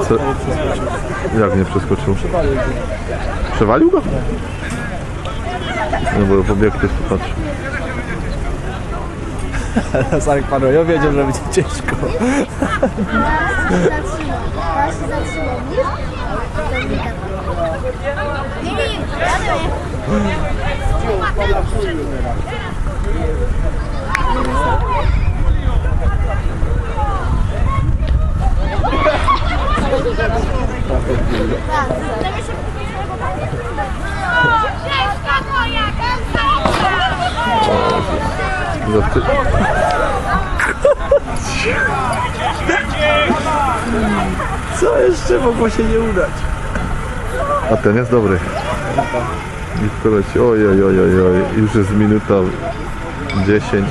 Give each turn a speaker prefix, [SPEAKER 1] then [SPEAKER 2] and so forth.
[SPEAKER 1] Prze... Jak nie przeskoczył? Przewalił go? No bo pobiegł jest tu patrz.
[SPEAKER 2] Sarek panu, ja wiedział, że będzie ciężko.
[SPEAKER 3] Widzisz? Nie, nie,
[SPEAKER 2] Co jeszcze mogło się nie udać?
[SPEAKER 1] A ten jest dobry. I to leci. Oj, oj, oj, oj, oj. Już jest minuta 10.